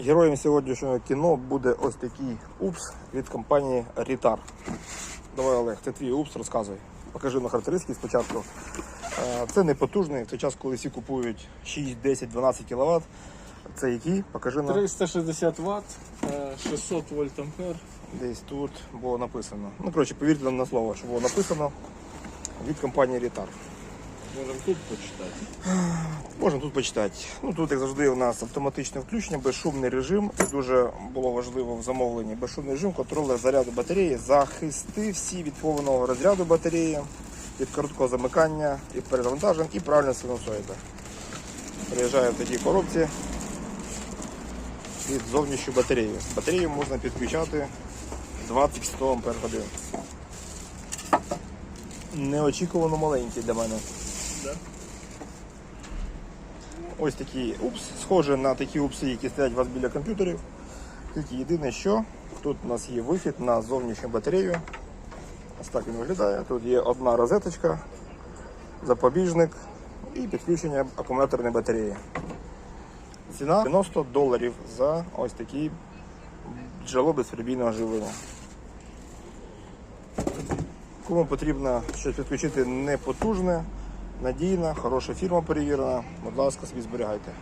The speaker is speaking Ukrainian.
Героєм сьогоднішнього кіно буде ось такий упс від компанії Ritar. Давай, Олег, це твій упс, розказуй. Покажи на характеристики спочатку. Е, Це не потужний, в той час, коли всі купують 6, 10, 12 кВт. Це який? Покажи на 360 Вт, е, 600 вольт ампер. десь тут було написано. Ну, коротше, повірте нам на слово, що було написано від компанії Ritar. Можемо тут почитати. Можна тут почитати. Ну тут, як завжди, у нас автоматичне включення, безшумний режим. Дуже було важливо в замовленні. Безшумний режим контролю заряду батареї, захисти всі від повного розряду батареї, від короткого замикання, від перезавантажень і правильна синусоїда. Приїжджає в такій коробці від зовнішньої батареї. Батарею можна підключати 20 100 Ампер годин. Неочікувано маленький для мене. Ось такий упс, схоже на такі упси, які стоять у вас біля комп'ютерів. Тільки єдине, що тут у нас є вихід на зовнішню батарею. Ось так він виглядає. Тут є одна розеточка, запобіжник і підключення акумуляторної батареї. Ціна 90 доларів за ось такі джерело безперебійного живлення. Кому потрібно щось підключити непотужне, надійна, хороша фірма перевірена, будь ласка, собі зберігайте.